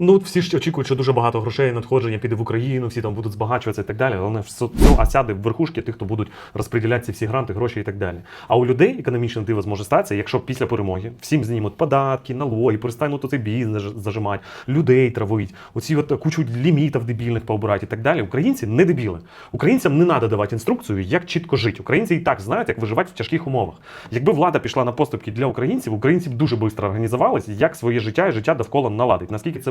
Ну, всі ж очікують, що дуже багато грошей надходження піде в Україну, всі там будуть збагачуватися і так далі. Головне, все все осяде в верхушки тих, хто будуть розподіляти всі гранти, гроші і так далі. А у людей економічне диво зможе статися, якщо після перемоги всім знімуть податки, налоги, перестануть оцей бізнес зажимати, людей травить, оці от кучу лімітів дебільних пообирати і так далі. Українці не дебіли. Українцям не треба давати інструкцію, як чітко жити. Українці і так знають, як виживати в тяжких умовах. Якби влада пішла на поступки для українців, українці б дуже швидко організувалися, як своє життя і життя довкола наладить. Наскільки це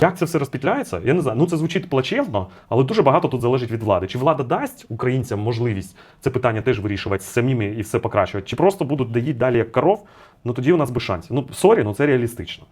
Як це все розпітляється? Я не знаю. Ну це звучить плачевно, але дуже багато тут залежить від влади. Чи влада дасть українцям можливість це питання теж вирішувати самими і все покращувати? Чи просто будуть доїти далі як коров? Ну тоді у нас би шансів. Ну сорі, ну це реалістично.